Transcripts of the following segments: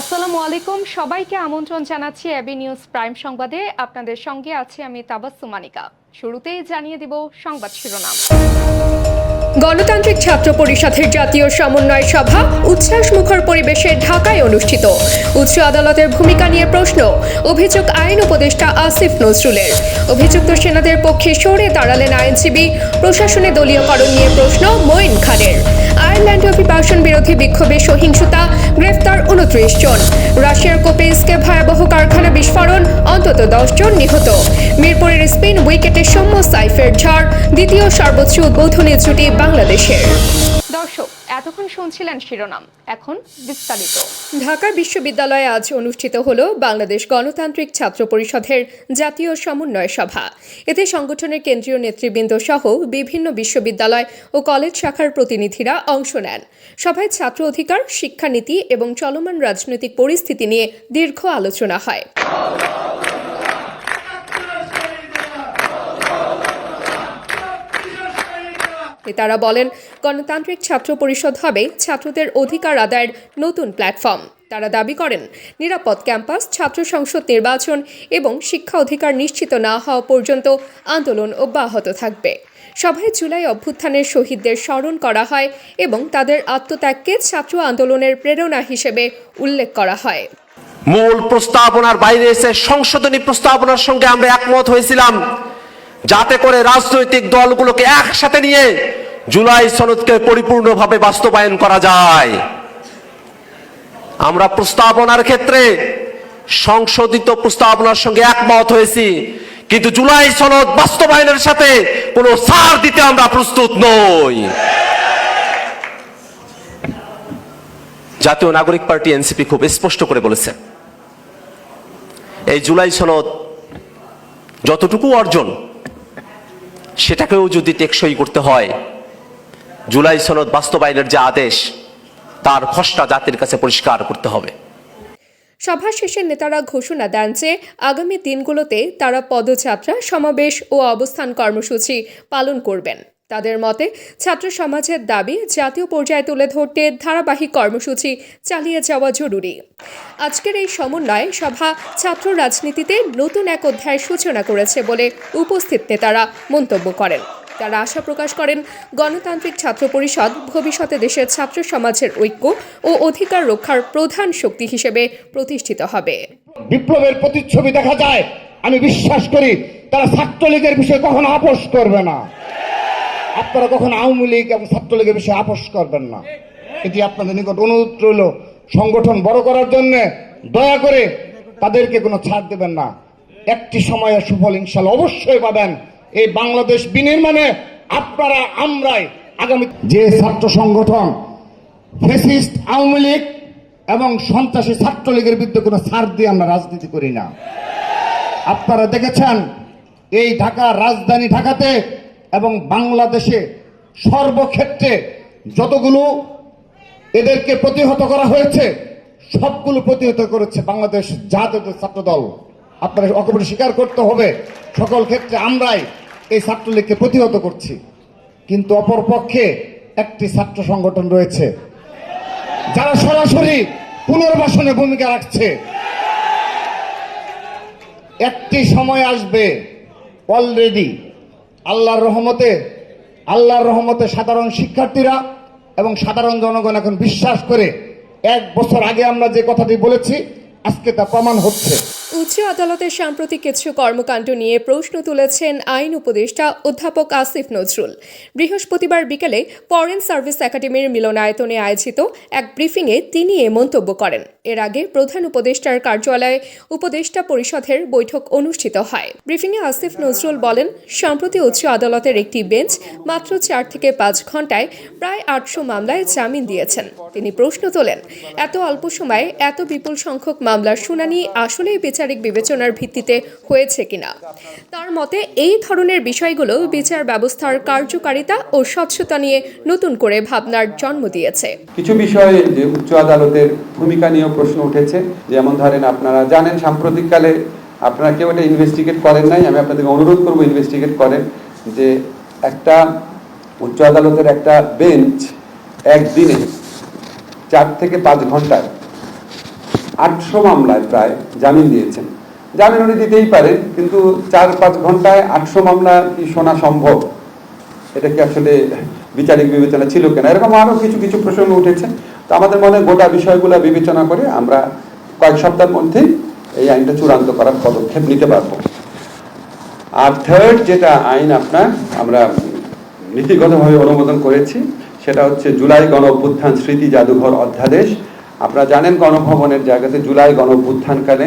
আসসালামু আলাইকুম। সবাইকে আমন্ত্রণ জানাচ্ছি এবি নিউজ প্রাইম সংবাদে। আপনাদের সঙ্গে আছি আমি তাবাসসুম মানিকা। শুরুতেই জানিয়ে দিব সংবাদ শিরোনাম। গণতান্ত্রিক ছাত্র পরিষদের জাতীয় সমন্বয় সভা উচ্ছ্বাস মুখর পরিবেশে ঢাকায় অনুষ্ঠিত। উচ্চ আদালতের ভূমিকা নিয়ে প্রশ্ন, অভিযোগ আইন উপদেষ্টা আসিফ নজরুলের। অভিযুক্ত সেনাদের পক্ষে সরে দাঁড়ালেন আইনজীবী, প্রশাসনে দলীয়করণ নিয়ে প্রশ্ন মঈন খানের। আয়ারল্যান্ড অভিবাসন বিরোধী বিক্ষোভে সহিংসতা, গ্রেফতার উনত্রিশ জন। রাশিয়ার কোপেন্সকে ভয়াবহ কারখানা বিস্ফোরণ, অন্তত দশ জন নিহত। মিরপুরের স্পিন উইকেটে সৌম্য সাইফের ঝড়, দ্বিতীয় সর্বোচ্চ উদ্বোধনী জুটি বাংলাদেশের। দর্শক এতক্ষণ শুনছিলেন শিরোনাম। এখন বিস্তারিত। ঢাকা বিশ্ববিদ্যালয়ে আজ অনুষ্ঠিত হল বাংলাদেশ গণতান্ত্রিক ছাত্র পরিষদের জাতীয় সমন্বয় সভা। এতে সংগঠনের কেন্দ্রীয় নেতৃবৃন্দ সহ বিভিন্ন বিশ্ববিদ্যালয় ও কলেজ শাখার প্রতিনিধিরা অংশ নেন। সভায় ছাত্র অধিকার শিক্ষানীতি এবং চলমান রাজনৈতিক পরিস্থিতি নিয়ে দীর্ঘ আলোচনা হয়। তারা বলেন, গণতান্ত্রিক ছাত্র পরিষদ হবে ছাত্রদের অধিকার আদায়ের নতুন প্ল্যাটফর্ম। তারা দাবি করেন, নিরাপদ ক্যাম্পাস, ছাত্র সংসদ নির্বাচন এবং শিক্ষা অধিকার নিশ্চিত না হওয়া পর্যন্ত আন্দোলন অব্যাহত থাকবে। সভায় জুলাই অভ্যুত্থানের শহীদদের স্মরণ করা হয় এবং তাদের আত্মত্যাগকে ছাত্র আন্দোলনের প্রেরণা হিসেবে উল্লেখ করা হয়। মূল প্রস্তাবনার বাইরে এসে সংশোধনী প্রস্তাবনার সঙ্গে আমরা একমত হয়েছিলাম। যাতে করে রাজনৈতিক দলগুলোকে একসাথে নিয়ে জুলাই সনদকে পরিপূর্ণভাবে বাস্তবায়ন করা যায়। আমরা প্রস্তাবনার ক্ষেত্রে সংশোধিত প্রস্তাবনার সঙ্গে একমত হয়েছি, কিন্তু জুলাই সনদ বাস্তবায়নের সাথে কোনো সার দিতে আমরা প্রস্তুত নই। জাতীয় নাগরিক পার্টি এনসিপি খুব স্পষ্ট করে বলেছে, এই জুলাই সনদ যতটুকু অর্জন সেটাকেও যদি টেকসই করতে হয়, জুলাই সনদ বাস্তবায়নের যে আদেশ, তার খসড়া জাতির কাছে পরিষ্কার করতে হবে। সভা শেষে নেতারা ঘোষণা দেন যে, আগামী দিনগুলোতে তারা পদযাত্রা, সমাবেশ ও অবস্থান কর্মসূচি পালন করবেন। তাদের মতে, ছাত্র সমাজের দাবি, জাতীয় পর্যায়ে তুলে ধরতে ধারাবাহিক কর্মসূচি চালিয়ে যাওয়া জরুরি। আজকের এই সমন্বয় সভা ছাত্র রাজনীতিতে নতুন এক অধ্যায়ের সূচনা করেছে বলে উপস্থিত নেতারা মন্তব্য করেন। তারা আশা প্রকাশ করেন, গণতান্ত্রিক ছাত্র পরিষদ ভবিষ্যতে দেশের ছাত্র সমাজের ঐক্য ও অধিকার রক্ষার প্রধান শক্তি হিসেবে প্রতিষ্ঠিত হবে। বিপ্লবের প্রতিচ্ছবি দেখা যায়। আমি বিশ্বাস করি, তারা ছাত্রলীগের বিষয়ে কখনো আপোষ করবে না। আপনারা কখনো আওয়ামী লীগ এবং ছাত্রলীগের বিষয়ে আপোষ করবেন না। এটি আপনাদের নিকট অনুরোধ রইল। সংগঠন বড় করার জন্য দয়া করে তাদেরকে কোনো ছাড় দেবেন না। একটি সময়ে সুফল ইনশাল্লাহ অবশ্যই পাবেন। এই বাংলাদেশ বিনির্মাণে আপনারা, আমরাই আগামী যে ছাত্র সংগঠন ফেসিস্ট আওয়ামী লীগ এবং সন্ত্রাসী ছাত্রলীগের বিরুদ্ধে কোনো ছাড় দিয়ে আমরা রাজনীতি করি না। আপনারা দেখেছেন, এই ঢাকা রাজধানী ঢাকাতে এবং বাংলাদেশে সর্বক্ষেত্রে যতগুলো এদেরকে প্রতিহত করা হয়েছে, সবগুলো প্রতিহত করেছে বাংলাদেশ জাতীয় ছাত্র দল আপনারা অকপটে স্বীকার করতে হবে, সকল ক্ষেত্রে আমরাই এই ছাত্রলীগকে প্রতিহত করছি। কিন্তু অপরপক্ষে একটি ছাত্র সংগঠন রয়েছে, যারা সরাসরি পুনর্বাসনে ভূমিকা রাখছে। একটি সময় আসবে, অলরেডি আল্লাহর রহমতে আল্লাহর রহমতে সাধারণ শিক্ষার্থীরা এবং সাধারণ জনগণ এখন বিশ্বাস করে এক বছর আগে আমরা যে কথাটি বলেছি, আজকে তা প্রমাণ হচ্ছে। উচ্চ আদালতের সাম্প্রতিক কিছু কর্মকাণ্ড নিয়ে প্রশ্ন তুলেছেন আইন উপদেষ্টা অধ্যাপক আসিফ নজরুল। বৃহস্পতিবার বিকেলে ফরেন সার্ভিস একাডেমির মিলনায়তনে আয়োজিত এক ব্রিফিংয়ে তিনি এ মন্তব্য করেন। এর আগে প্রধান উপদেষ্টার কার্যালয়ে উপদেষ্টা পরিষদের বৈঠক অনুষ্ঠিত হয়। ব্রিফিংয়ে আসিফ নজরুল বলেন, সম্প্রতি উচ্চ আদালতের একটি বেঞ্চ মাত্র চার থেকে পাঁচ ঘন্টায় প্রায় আটশো মামলায় জামিন দিয়েছেন। তিনি প্রশ্ন তোলেন, এত অল্প সময়ে এত বিপুল সংখ্যক মামলার শুনানি আসলেই বিচারিক বিবেচনার ভিত্তিতে হয়েছে কিনা। তার মতে, এই ধরনের বিষয়গুলো বিচার ব্যবস্থার কার্যকারিতা ও স্বচ্ছতা নিয়ে নতুন করে ভাবনার জন্ম দিয়েছে। কিছু বিষয়ে যে উচ্চ আদালতের ভূমিকা নিয়েও প্রশ্ন উঠেছে, যেমন ধরেন আপনারা জানেন সাম্প্রতিককালে আপনারা কেউ এটা ইনভেস্টিগেট করেন নাই, আমি আপনাদেরকে অনুরোধ করব ইনভেস্টিগেট করেন যে একটা উচ্চ আদালতের একটা বেঞ্চ একদিনে চার থেকে পাঁচ ঘন্টায় আটশো মামলায় প্রায় জামিন দিয়েছেন। জামিন উনি দিতেই পারেন, কিন্তু চার পাঁচ ঘন্টায় আটশো মামলা কি শোনা সম্ভব? এটা কি আসলে বিচারিক বিবেচনা ছিল কিনা? এরকম আরও কিছু কিছু প্রসঙ্গ উঠেছে। তো আমাদের মনে গোটা বিষয়গুলো বিবেচনা করে আমরা কয়েক সপ্তাহের মধ্যেই এই আইনটা চূড়ান্ত করার পদক্ষেপ নিতে পারব। আর থার্ড যেটা আইন আপনার, আমরা নীতিগতভাবে অনুমোদন করেছি, সেটা হচ্ছে জুলাই গণ অভ্যুত্থান স্মৃতি জাদুঘর অধ্যাদেশ। আপনারা জানেন গণভবনের জায়গাতে জুলাই গণ অভ্যুত্থানকালে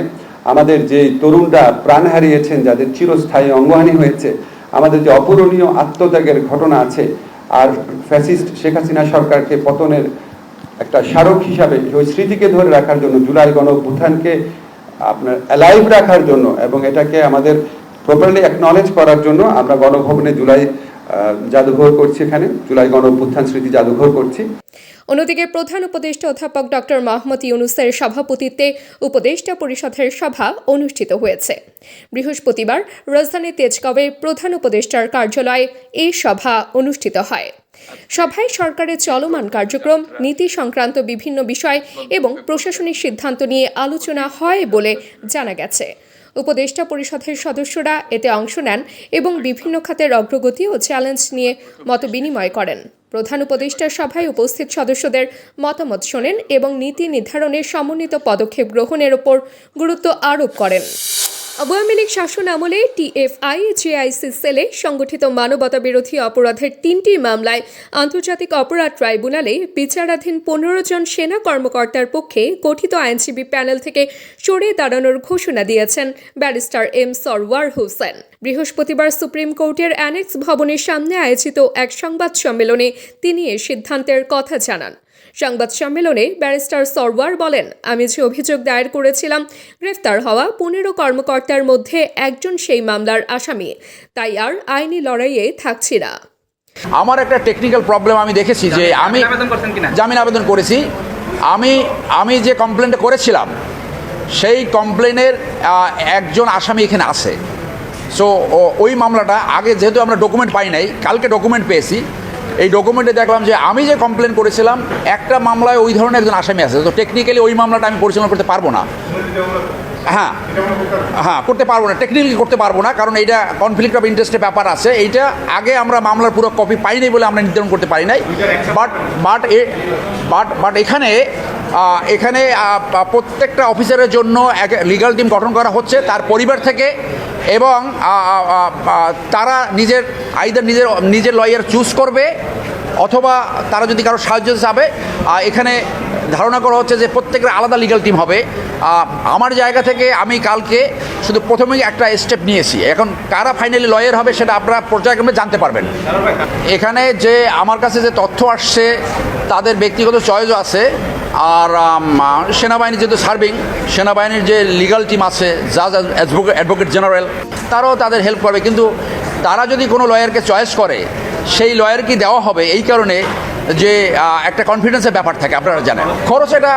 আমাদের যে তরুণরা প্রাণ হারিয়েছেন, যাদের চিরস্থায়ী অঙ্গহানি হয়েছে, আমাদের যে অপূরণীয় আত্মত্যাগের ঘটনা আছে, আর ফ্যাসিস্ট শেখ হাসিনা সরকারকে পতনের একটা স্মারক হিসাবে ওই স্মৃতিকে ধরে রাখার জন্য, জুলাই গণ অভ্যুত্থানকে আপনার অ্যালাইভ রাখার জন্য এবং এটাকে আমাদের প্রপারলি অ্যাকনলেজ করার জন্য আমরা গণভবনে জুলাই জাদুঘর করছি এখানে, জুলাই গণ অভ্যুত্থান স্মৃতি জাদুঘর করছি। অন্যদিকে প্রধান উপদেষ্টা অধ্যাপক ডক্টর মোহাম্মদ ইউনুসের সভাপতিত্বে উপদেষ্টা পরিষদের সভা অনুষ্ঠিত হয়েছে। বৃহস্পতিবার রাজধানী তেজগাঁওয়ে প্রধান উপদেষ্টার কার্যালয়ে এই সভা অনুষ্ঠিত হয়। সভায় সরকারের চলমান কার্যক্রম, নীতি সংক্রান্ত বিভিন্ন বিষয় এবং প্রশাসনিক সিদ্ধান্ত নিয়ে আলোচনা হয় বলে জানা গেছে। উপদেষ্টা পরিষদের সদস্যরা এতে অংশ নেন এবং বিভিন্ন খাতের অগ্রগতি ও চ্যালেঞ্জ নিয়ে মত বিনিময় করেন। প্রধান উপদেষ্টার সভায় উপস্থিত সদস্যদের মতামত শোনেন এবং নীতি নির্ধারণে সমন্বিত পদক্ষেপ গ্রহণের ওপর গুরুত্ব আরোপ করেন। আওয়ামী লীগ শাসন আমলে টিএফআই, জেআইসি সেলে সংগঠিত মানবতা বিরোধী অপরাধের তিনটি মামলায় আন্তর্জাতিক অপরাধ ট্রাইব্যুনালে বিচারাধীন পনেরো জন সেনা কর্মকর্তার পক্ষে গঠিত আইনজীবী প্যানেল থেকে সরে দাঁড়ানোর ঘোষণা দিয়েছেন ব্যারিস্টার এম সরওয়ার হোসেন। বৃহস্পতিবার সুপ্রিম কোর্টের অ্যানেক্স ভবনের সামনে আয়োজিত এক সংবাদ সম্মেলনে তিনি এ সিদ্ধান্তের কথা জানান। সংবাদ সম্মেলনে ব্যারিস্টার সরওয়ার বলেন আমি যে অভিযোগ দায়ের করেছিলাম গ্রেফতার হওয়া পনেরো কর্মকর্তার মধ্যে একজন সেই মামলার আসামি। তাই আর আইনি লড়াইয়ে থাকছি না। আমার একটা টেকনিক্যাল প্রবলেম আমি দেখেছি যে আমি জামিন আবেদন করেছি। আমি আমি যে কমপ্লেনটা করেছিলাম সেই কমপ্লেনের একজন আসামি এখানে আছে। সো ওই মামলাটা আগে যেহেতু আমরা ডকুমেন্ট পাই নাই কালকে ডকুমেন্ট পেয়েছি। এই ডকুমেন্টে দেখলাম যে আমি যে কমপ্লেন করেছিলাম, একটা মামলায় ওই ধরনের একজন আসামি আছে। তো টেকনিক্যালি ওই মামলাটা আমি পরিচালনা করতে পারব না। হ্যাঁ হ্যাঁ করতে পারব না। টেকনিক্যালি করতে পারব না, কারণ এইটা কনফ্লিক্ট অফ ইন্টারেস্টের ব্যাপার আছে। এইটা আগে আমরা মামলার পুরো কপি পাইনি বলে আমরা নির্ধারণ করতে পারি নাই। But but uh but but এখানে এখানে প্রত্যেকটা অফিসারের জন্য এক লিগাল টিম গঠন করা হচ্ছে। তার পরিবার থেকে এবং তারা নিজের, আইদার নিজের নিজের লয়ার চুজ করবে, অথবা তারা যদি কারও সাহায্য চাবে এখানে ধারণা করা হচ্ছে যে প্রত্যেকের আলাদা লিগ্যাল টিম হবে। আমার জায়গা থেকে আমি কালকে শুধু প্রথমেই একটা স্টেপ নিয়েছি। এখন কারা ফাইনালি লয়ার হবে সেটা আপনারা পর্যায়ক্রমে জানতে পারবেন। এখানে যে আমার কাছে যে তথ্য আসছে, তাদের ব্যক্তিগত চয়েসও আছে। আর সেনাবাহিনী যেহেতু সার্ভিং সেনাবাহিনীর যে লিগাল টিম আছে জাজ অ্যাডভোকেট জেনারেল তারাও তাদের হেল্প করবে। কিন্তু তারা যদি কোনো লয়ারকে চয়েস করে, সেই লয়ার কি দেওয়া হবে, এই কারণে যে একটা কনফিডেন্সের ব্যাপার থাকে, আপনারা জানেন। খরচ এটা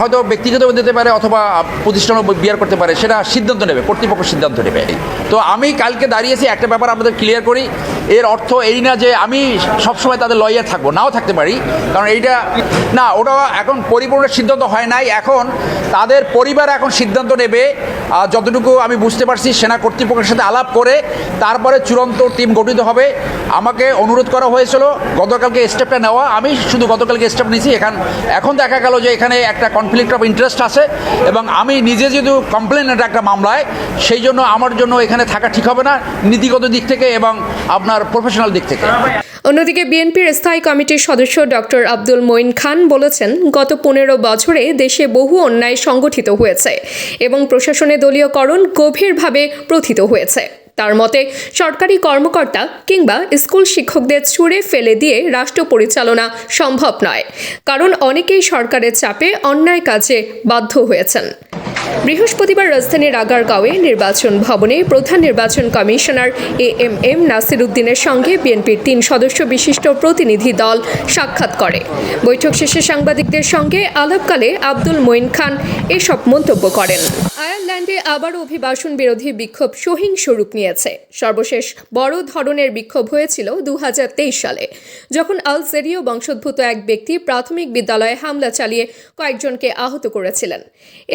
হয়তো ব্যক্তিগত দিতে পারে অথবা প্রতিষ্ঠানও বিয়ার করতে পারে, সেটা সিদ্ধান্ত নেবে, কর্তৃপক্ষ সিদ্ধান্ত নেবে। তো আমি কালকে দাঁড়িয়েছি, একটা ব্যাপার আপনাদের ক্লিয়ার করি, এর অর্থ এই না যে আমি সবসময় তাদের লয়ার থাকব, নাও থাকতে পারি, কারণ এইটা, না ওটা এখন পরিপূর্ণ সিদ্ধান্ত হয় নাই, এখন তাদের পরিবার এখন সিদ্ধান্ত নেবে যতটুকু আমি বুঝতে পারছি, সেনা কর্তৃপক্ষের সাথে আলাপ করে, তারপরে চূড়ান্ত টিম গঠিত হবে। আমাকে অনুরোধ করা হয়েছিল, গতকালকে স্টেপটা নেওয়া আমি শুধু গতকালকে স্টেপ নিয়েছি, এখন এখন দেখা গেল যে এখানে একটা কনফ্লিক্ট অফ ইন্টারেস্ট আছে এবং আমি নিজে যেহেতু কমপ্লেন এটা একটা মামলায়, সেই জন্য আমার জন্য এখানে থাকা ঠিক হবে না, নীতিগত দিক থেকে এবং আপনার প্রফেশনাল দিক থেকে। অন্যদিকে বিএনপির স্থায়ী কমিটির সদস্য ডক্টর আব্দুল মঈন খান বলেছেন, গত পনেরো বছরে দেশে বহু অন্যায় সংগঠিত হয়েছে এবং প্রশাসনে দলীয়করণ গভীরভাবে প্রথিত হয়েছে। তার মতে, সরকারি কর্মকর্তা কিংবা স্কুল শিক্ষকদের ছুঁড়ে ফেলে দিয়ে রাষ্ট্র পরিচালনা সম্ভব নয়। কারণ অনেকেই সরকারের চাপে অন্যায় কাজে বাধ্য হয়েছেন। বৃহস্পতিবার রাজধানীর আগারগাঁওয়ে নির্বাচন ভবনে প্রধান নির্বাচন commissioner A M M Nasir উদ্দিনের সঙ্গে বিএনপির তিন সদস্য বিশিষ্ট প্রতিনিধি দল সাক্ষাৎ করে। বৈঠক শেষে সাংবাদিকদের সঙ্গে আলাপকালে আব্দুল মঈন খান এসব মন্তব্য করেন। আয়ারল্যান্ডে দেশে আবারও অভিবাসন বিরোধী বিক্ষোভ সহিংস রূপ নিয়েছে। সর্বশেষ বড় ধরনের বিক্ষোভ হয়েছিল দু হাজার তেইশ সালে, যখন আলজেরীয় বংশোদ্ভূত এক ব্যক্তি প্রাথমিক বিদ্যালয়ে হামলা চালিয়ে কয়েকজনকে আহত করেছিলেন।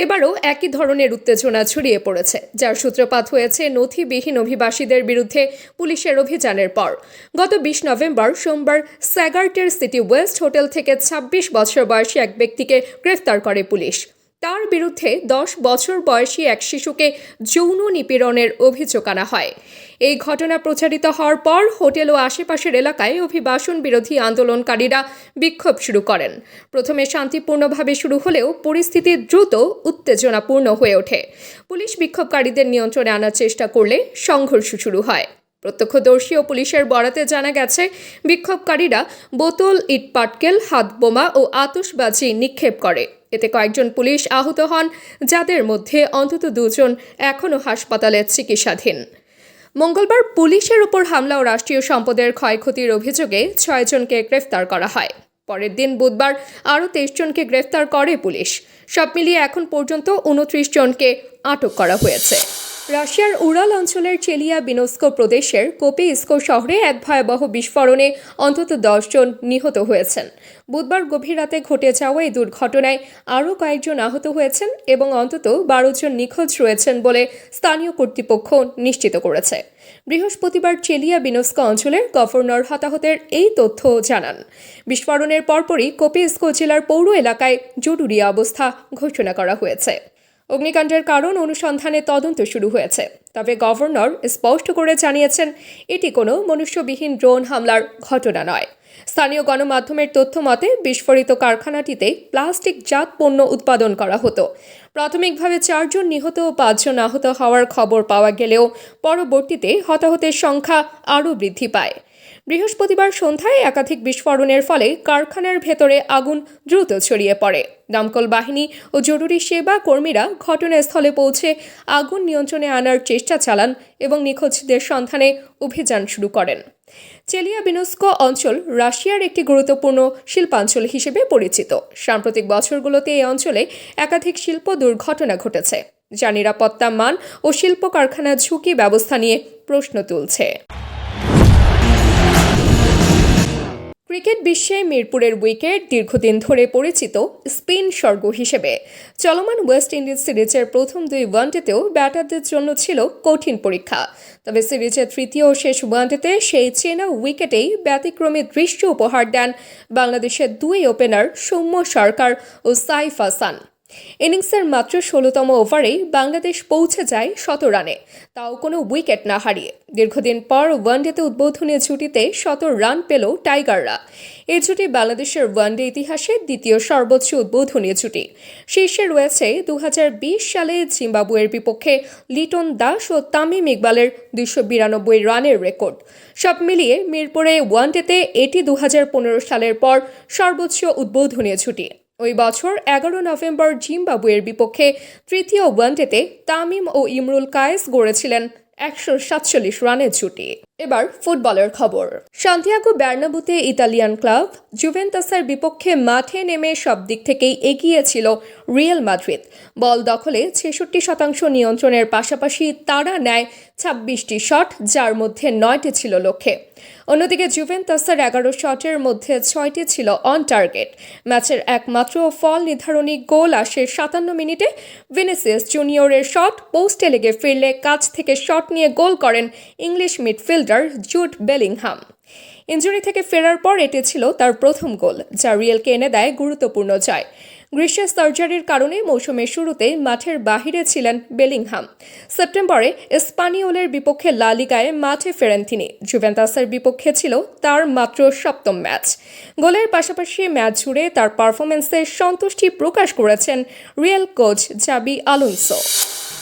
এবারও একই ধরনের উত্তেজনা ছড়িয়ে পড়েছে, যার সূত্রপাত হয়েছে নথিবিহীন অভিবাসীদের বিরুদ্ধে পুলিশের অভিযানের পর। গত বিশ নভেম্বর সোমবার স্যাগার্টের সিটি ওয়েস্ট হোটেল থেকে ২৬ বছর বয়সী এক ব্যক্তিকে গ্রেফতার করে পুলিশ। তার বিরুদ্ধে দশ বছর বয়সী এক শিশুকে যৌন নিপীড়নের অভিযোগ আনা হয়। এই ঘটনা প্রচারিত হওয়ার পর হোটেল ও আশেপাশের এলাকায় অভিবাসন বিরোধী আন্দোলনকারীরা বিক্ষোভ শুরু করেন। প্রথমে শান্তিপূর্ণভাবে শুরু হলেও পরিস্থিতি দ্রুত উত্তেজনাপূর্ণ হয়ে ওঠে। পুলিশ বিক্ষোভকারীদের নিয়ন্ত্রণে আনার চেষ্টা করলে সংঘর্ষ শুরু হয়। প্রত্যক্ষদর্শী ও পুলিশের বরাতে জানা গেছে, বিক্ষোভকারীরা বোতল ইটপাটকেল হাত বোমা ও আতসবাজি নিক্ষেপ করে। এতে কয়েকজন পুলিশ আহত হন, যাদের মধ্যে অন্তত দুজন এখনও হাসপাতালে চিকিৎসাধীন। মঙ্গলবার পুলিশের উপর হামলা ও রাষ্ট্রীয় সম্পদের ক্ষয়ক্ষতির অভিযোগে ছয়জনকে গ্রেফতার করা হয়। পরের দিন বুধবার আরও তেইশ জনকে গ্রেফতার করে পুলিশ। সব মিলিয়ে এখন পর্যন্ত উনত্রিশ জনকে আটক করা হয়েছে। রাশিয়ার উড়াল অঞ্চলের চেলিয়া বিনস্কো প্রদেশের কোপিস্কো শহরে এক ভয়াবহ বিস্ফোরণে অন্তত দশজন নিহত হয়েছেন। বুধবার গভীর রাতে ঘটে যাওয়া এই দুর্ঘটনায় আরও কয়েকজন আহত হয়েছেন এবং অন্তত বারো জন নিখোঁজ রয়েছেন বলে স্থানীয় কর্তৃপক্ষ নিশ্চিত করেছে। বৃহস্পতিবার চেলিয়া বিনস্কো অঞ্চলের গভর্নর হতাহতের এই তথ্য জানান। বিস্ফোরণের পরপরই কোপিস্কো জেলার পৌর এলাকায় জরুরি অবস্থা ঘোষণা করা হয়েছে। অগ্নিকাণ্ডের কারণ অনুসন্ধানে তদন্ত শুরু হয়েছে। তবে গভর্নর স্পষ্ট করে জানিয়েছেন, এটি কোনো মনুষ্যবিহীন ড্রোন হামলার ঘটনা নয়। স্থানীয় গণমাধ্যমের তথ্য মতে, বিস্ফোরিত কারখানাটিতে প্লাস্টিক জাত পণ্য উৎপাদন করা হতো। প্রাথমিকভাবে চারজন নিহত ও পাঁচজন আহত হওয়ার খবর পাওয়া গেলেও পরবর্তীতে হতাহতের সংখ্যা আরও বৃদ্ধি পায়। বৃহস্পতিবার সন্ধ্যায় একাধিক বিস্ফোরণের ফলে কারখানার ভেতরে আগুন দ্রুত ছড়িয়ে পড়ে। দমকল বাহিনী ও জরুরি সেবা কর্মীরা ঘটনাস্থলে পৌঁছে আগুন নিয়ন্ত্রণে আনার চেষ্টা চালান এবং নিখোঁজদের সন্ধানে অভিযান শুরু করেন। চেলিয়া বিনস্কো অঞ্চল রাশিয়ার একটি গুরুত্বপূর্ণ শিল্পাঞ্চল হিসেবে পরিচিত। সাম্প্রতিক বছরগুলোতে এই অঞ্চলে একাধিক শিল্প দুর্ঘটনা ঘটেছে, যা নিরাপত্তা মান ও শিল্প কারখানা ঝুঁকি ব্যবস্থা নিয়ে প্রশ্ন তুলছে। ক্রিকেট বিশ্বে মিরপুরের উইকেট দীর্ঘদিন ধরে পরিচিত স্পিন স্বর্গ হিসেবে। চলমান ওয়েস্ট ইন্ডিজ সিরিজের প্রথম দুই ওয়ানডেতেও ব্যাটারদের জন্য ছিল কঠিন পরীক্ষা। তবে সিরিজের তৃতীয় ও শেষ ওয়ানডেতে সেই চেনা উইকেটেই ব্যতিক্রমী দৃশ্য উপহার দেন বাংলাদেশের দুই ওপেনার সৌম্য সরকার ও সাইফ হাসান। ইনিংসের মাত্র ষোলোতম ওভারেই বাংলাদেশ পৌঁছে যায় শত রানে। তাও কোনো উইকেট না হারিয়ে। দীর্ঘদিন পর ওয়ানডেতে উদ্বোধনী জুটিতে শত রান পেল টাইগাররা। এই জুটি বাংলাদেশের ওয়ানডে ইতিহাসে দ্বিতীয় সর্বোচ্চ উদ্বোধনী জুটি। শীর্ষে রয়েছে দু হাজার বিশ সালে জিম্বাবুয়ের বিপক্ষে লিটন দাস ও তামিম ইকবালের দুইশো বিরানব্বই রানের রেকর্ড। সব মিলিয়ে মিরপুরে ওয়ানডেতে এটি দু হাজার পনেরো সালের পর সর্বোচ্চ উদ্বোধনী জুটি। ওই বছর এগারো নভেম্বর জিম্বাবুয়ের বিপক্ষে তৃতীয় ওয়ানডেতে তামিম ও ইমরুল কায়েস গড়েছিলেন একশো সাতচল্লিশ রানের জুটি। এবার ফুটবলের খবর। সান্তিয়াগো ব্যার্নাবুতে ইতালিয়ান ক্লাব জুভেন্টাসের বিপক্ষে মাঠে নেমে সব দিক থেকেই এগিয়ে ছিল রিয়েল মাদ্রিদ। বল দখলে ছেষট্টি শতাংশ নিয়ন্ত্রণের পাশাপাশি তারা নেয় ছাব্বিশটি শট, যার মধ্যে নয়টি ছিল লক্ষ্যে। অন্যদিকে জুভেন্টাসের এগারো শটের মধ্যে ছয়টি ছিল অন টার্গেট। ম্যাচের একমাত্র ফল নির্ধারণী গোল আসে সাতান্ন মিনিটে। ভিনিসিয়াস জুনিয়রের শট, পোস্টে লেগে ফিরলে কাছ থেকে শট নিয়ে গোল করেন English midfielder Jude Bellingham. Injury থেকে ফেরার পর এটি ছিল তার প্রথম গোল, যা রিয়েলকে এনে দেয় গুরুত্বপূর্ণ জয়। গ্রীষ্মের সার্জারির কারণে মৌসুমের শুরুতে মাঠের বাহিরে ছিলেন বেলিংহাম। সেপ্টেম্বরে স্পানিওলের বিপক্ষে লা লিগায় মাঠে ফেরেন তিনি। জুভেন্টাসের বিপক্ষে ছিল তার মাত্র সপ্তম ম্যাচ। গোলের পাশাপাশি ম্যাচ জুড়ে তার পারফরমেন্সে সন্তুষ্টি প্রকাশ করেছেন রিয়েল কোচ জাবি আলোনসো।